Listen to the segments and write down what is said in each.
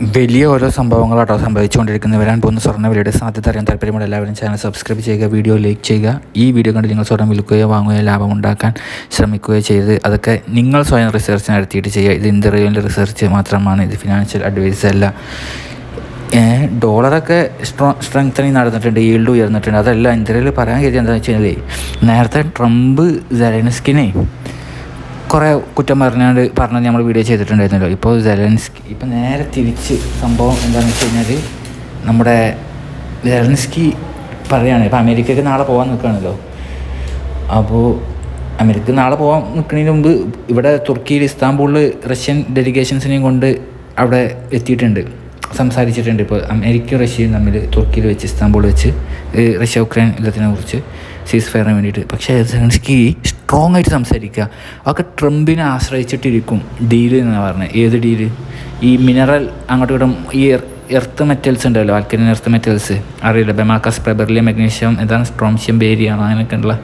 വലിയ ഓരോ സംഭവങ്ങളാട്ടോ സംഭവിച്ചുകൊണ്ടിരിക്കുന്നത്. വരാൻ പോകുന്ന സ്വർണ വിലയുടെ സാധ്യത അറിയാൻ താല്പര്യമുള്ള എല്ലാവരും ചാനൽ സബ്സ്ക്രൈബ് ചെയ്യുക വീഡിയോ ലൈക്ക് ചെയ്യുക. ഈ വീഡിയോ കണ്ട് നിങ്ങൾ സ്വർണം വിൽക്കുകയോ വാങ്ങുകയോ ലാഭം ഉണ്ടാക്കാൻ ശ്രമിക്കുകയോ ചെയ്ത് അതൊക്കെ നിങ്ങൾ സ്വയം റിസർച്ച് നടത്തിയിട്ട് ചെയ്യുക. ഇത് ഇന്ത്യയിലെ റിസർച്ച് മാത്രമാണ് ഇത് ഫിനാൻഷ്യൽ അഡ്വൈസ് അല്ല. ഡോളറൊക്കെ സ്ട്രോ സ്ട്രെങ്തനിങ് നടന്നിട്ടുണ്ട് ഈൽഡ് ഉയർന്നിട്ടുണ്ട്. അതല്ല ഇന്ത്യയിൽ പറയാൻ കഴിയുന്നത് എന്താണെന്ന് വെച്ച് കഴിഞ്ഞാൽ നേരത്തെ ട്രംപ് ജലൻസ്കിനെ കുറേ കുറ്റം പറഞ്ഞാണ്ട് പറഞ്ഞത് നമ്മൾ വീഡിയോ ചെയ്തിട്ടുണ്ടായിരുന്നല്ലോ. ഇപ്പോൾ സെലൻസ്കി ഇപ്പോൾ നേരെ തിരിച്ച് സംഭവം എന്താണെന്ന് വെച്ച് കഴിഞ്ഞാൽ നമ്മുടെ സെലൻസ്കി പറയുകയാണ് ഇപ്പോൾ അമേരിക്കയ്ക്ക് നാളെ പോകാൻ നിൽക്കുകയാണല്ലോ അപ്പോൾ അമേരിക്ക നാളെ പോകാൻ നിൽക്കുന്നതിന് മുമ്പ് ഇവിടെ തുർക്കിയിൽ ഇസ്താംബൂളിൽ റഷ്യൻ ഡെലിഗേഷൻസിനെയും കൊണ്ട് അവിടെ എത്തിയിട്ടുണ്ട്. സംസാരിച്ചിട്ടുണ്ട്. ഇപ്പോൾ അമേരിക്ക റഷ്യയും തമ്മിൽ തുർക്കിയിൽ വെച്ച് ഇസ്താംബൂൾ വെച്ച് റഷ്യ ഉക്രൈൻ യുദ്ധത്തിനെ കുറിച്ച് സീസ് ഫയറിന് വേണ്ടിയിട്ട്. പക്ഷേ സെലൻസ്കി സ്ട്രോങ് ആയിട്ട് സംസാരിക്കുക. അതൊക്കെ ട്രംപിനെ ആശ്രയിച്ചിട്ടിരിക്കും. ഡീൽ എന്നാണ് പറഞ്ഞത്. ഏത് ഡീൽ ഈ മിനറൽ അങ്ങോട്ടും ഇങ്ങോട്ടും ഈ എർത്ത് മെറ്റൽസ് ഉണ്ടല്ലോ ആൽക്കലിൻ എർത്ത് മെറ്റൽസ് അറിയില്ല. ബെമാക്കസ് പ്രബർലിയം മഗ്നീഷ്യം എന്താണ് സ്ട്രോംഷ്യം ബേരിയാണ് അങ്ങനെയൊക്കെ ഉള്ള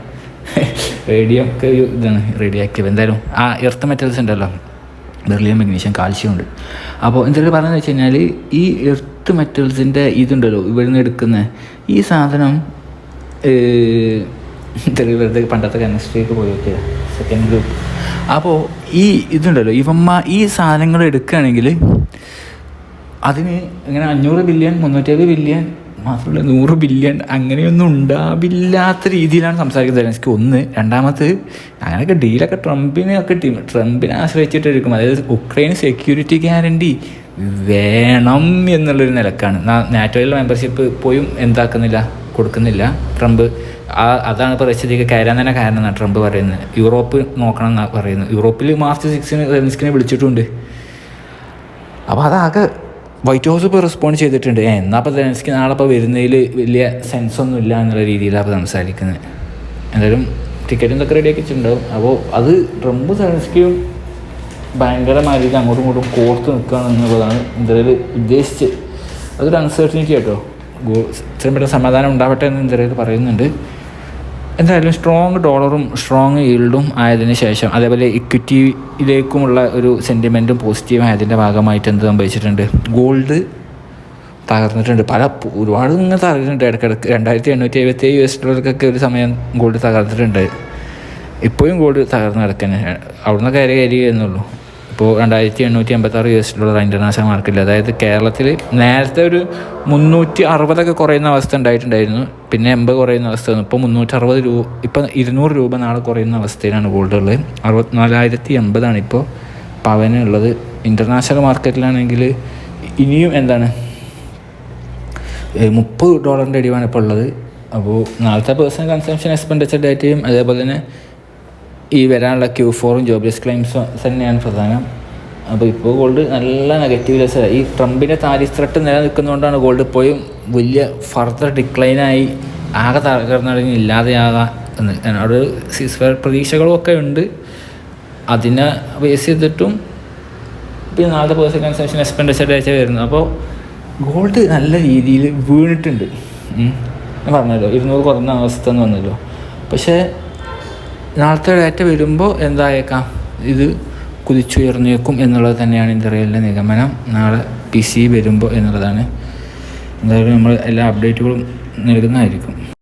റേഡിയോ ഒക്കെ ഇതാണ് റേഡിയോ ആക്റ്റീവ് എന്തായാലും ആ എർത്ത് മെറ്റൽസ് ഉണ്ടല്ലോ. ബെർലിയം മഗ്നീഷ്യം കാൽഷ്യം ഉണ്ട്. അപ്പോൾ എന്തെങ്കിലും പറയുന്നത് വെച്ച് കഴിഞ്ഞാൽ ഈ എർത്ത് മെറ്റൽസിന്റെ ഇതുണ്ടല്ലോ ഇവിടുന്ന് എടുക്കുന്ന ഈ സാധനം ചെറിയ വെറുതെ പണ്ടത്തെ കെമിസ്ട്രിയൊക്കെ പോയി നോക്കിയ സെക്കൻഡ് ഗ്രൂപ്പ് അപ്പോൾ ഈ ഇതുണ്ടല്ലോ ഇവമ്മ ഈ സാധനങ്ങൾ എടുക്കുകയാണെങ്കിൽ അതിന് ഇങ്ങനെ അഞ്ഞൂറ് ബില്യൺ മുന്നൂറ്റമ്പത് ബില്യൺ മാത്രമല്ല നൂറ് ബില്യൺ അങ്ങനെയൊന്നും ഉണ്ടാവില്ലാത്ത രീതിയിലാണ് സംസാരിക്കുന്നത്. എനിക്ക് ഒന്ന് രണ്ടാമത് അങ്ങനെയൊക്കെ ഡീലൊക്കെ ട്രംപിനെ ഒക്കെ ടീം ട്രംപിനെ ആശ്രയിച്ചിട്ടിരിക്കും അതായത് ഉക്രൈൻ സെക്യൂരിറ്റി ഗ്യാരണ്ടി വേണം എന്നുള്ളൊരു നിലക്കാണ്. നാറ്റോയിൽ മെമ്പർഷിപ്പ് പോയും എന്താക്കുന്നില്ല കൊടുക്കുന്നില്ല. ട്രംപ് ആ അതാണ് ഇപ്പോൾ കയറാൻ തന്നെ കാരണം എന്നാണ് ട്രംപ് പറയുന്നത്. യൂറോപ്പ് നോക്കണം എന്നാണ് പറയുന്നത്. യൂറോപ്പിൽ മാർച്ച് സിക്സിന് റെൻസ്കിനെ വിളിച്ചിട്ടുണ്ട്. അപ്പോൾ അതാകെ വൈറ്റ് ഹൗസ് ഇപ്പോൾ റെസ്പോണ്ട് ചെയ്തിട്ടുണ്ട്. ഏ എന്നാൽ അപ്പോൾ റെൻസ്കി നാളെ ഇപ്പോൾ വരുന്നതിൽ വലിയ സെൻസ് ഒന്നും ഇല്ല എന്നുള്ള രീതിയിലാണ് അപ്പോൾ സംസാരിക്കുന്നത് എന്തായാലും ടിക്കറ്റും ഇതൊക്കെ റെഡിയാക്കി വെച്ചിട്ടുണ്ടാവും അപ്പോൾ അത് ട്രംപ് സെലൻസ്കിയും ഭയങ്കരമായ രീതിയിൽ അങ്ങോട്ടും ഇങ്ങോട്ടും കോർത്ത് നിൽക്കുകയാണ് എന്നുള്ളതാണ് എന്തായാലും ഉദ്ദേശിച്ച്. അതൊരു അൺസർട്ടനിറ്റി കേട്ടോ ഇത്രയും പെട്ടെന്ന് സമാധാനം ഉണ്ടാവട്ടെ എന്ന് എന്തായാലും പറയുന്നുണ്ട്. എന്തായാലും സ്ട്രോങ് ഡോളറും സ്ട്രോങ് ഈൽഡും ആയതിന് ശേഷം അതേപോലെ ഇക്വിറ്റിയിലേക്കുമുള്ള ഒരു സെന്റിമെന്റും പോസിറ്റീവ് ആയതിന്റെ ഭാഗമായിട്ട് എന്ത് സംഭവിച്ചിട്ടുണ്ട്? ഗോൾഡ് തകർന്നിട്ടുണ്ട്. പല ഒരുപാട് ഇങ്ങനെ തകർന്നിട്ടുണ്ട്. ഇടയ്ക്കിടയ്ക്ക് രണ്ടായിരത്തി എണ്ണൂറ്റി എഴുപത്തി യു എസ് ഡോളർക്കൊക്കെ ഒരു സമയം ഗോൾഡ് തകർന്നിട്ടുണ്ട്. ഇപ്പോഴും ഗോൾഡ് തകർന്ന് കിടക്കുന്നത് അവിടുന്ന് കയറി കയറി എന്നുള്ളൂ ഇപ്പോൾ രണ്ടായിരത്തി എണ്ണൂറ്റി എൺപത്താറ് യു എസ് ഡോളർ ഇന്റർനാഷണൽ മാർക്കറ്റിൽ അതായത് കേരളത്തിൽ നേരത്തെ ഒരു മുന്നൂറ്റി അറുപതൊക്കെ കുറയുന്ന അവസ്ഥ ഉണ്ടായിട്ടുണ്ടായിരുന്നു. പിന്നെ എൺപത് കുറയുന്ന അവസ്ഥ ഇപ്പോൾ മുന്നൂറ്റി അറുപത് രൂപ ഇപ്പം ഇരുന്നൂറ് രൂപ നാളെ കുറയുന്ന അവസ്ഥയിലാണ് ഗോൾഡ് ഉള്ളത് അറുപത്തിനാലായിരത്തി എൺപതാണ് ഇപ്പോൾ പവനുള്ളത് ഇന്റർനാഷണൽ മാർക്കറ്റിലാണെങ്കിൽ ഇനിയും എന്താണ്? മുപ്പത് ഡോളറിന്റെ അടിവാണ് ഇപ്പോൾ ഉള്ളത്. അപ്പോൾ നാളത്തെ പേഴ്സണൽ കൺസംഷൻ എക്സ്പെൻഡിച്ചർ ഡേറ്റയും അതേപോലെ തന്നെ ഈ വരാനുള്ള ക്യൂ ഫോറും ജോബ്ലെസ് ക്ലെയിംസും തന്നെയാണ് പ്രധാനം. അപ്പോൾ ഇപ്പോൾ ഗോൾഡ് നല്ല നെഗറ്റീവ് ലെസ്. ഈ ട്രംപിന്റെ താരിഫ് ത്രട്ട് നിലനിൽക്കുന്നതുകൊണ്ടാണ് ഗോൾഡ് ഇപ്പോഴും വലിയ ഫർദർ ഡിക്ലൈനായി ആകെ തകർന്നടങ്ങി ഇല്ലാതെയാകാം എന്ന്. അവിടെ സീസ്ഫയർ പ്രതീക്ഷകളും ഒക്കെ ഉണ്ട്. അതിനെ ബേസ് ചെയ്തിട്ടും പിന്നെ നാളത്തെ പേഴ്സൺ കൺസംഷൻ എക്സ്പെൻഡിച്ചർ ഡേറ്റ വരുന്നു. അപ്പോൾ ഗോൾഡ് നല്ല രീതിയിൽ വീണിട്ടുണ്ട്. ഞാൻ പറഞ്ഞല്ലോ ഇരുന്നൂറ് കുറഞ്ഞ അവസ്ഥ എന്ന് വന്നല്ലോ. പക്ഷേ നാളത്തെ ഡേറ്റ വരുമ്പോൾ എന്തായേക്കാം? ഇത് കുതിച്ചുയർന്നേക്കും എന്നുള്ളത് തന്നെയാണ് ഇന്ത്യയിലെ നിഗമനം. നാളെ പി സി വരുമ്പോൾ എന്നുള്ളതാണ്. എന്തായാലും നമ്മൾ എല്ലാ അപ്ഡേറ്റുകളും നൽകുന്നതായിരിക്കും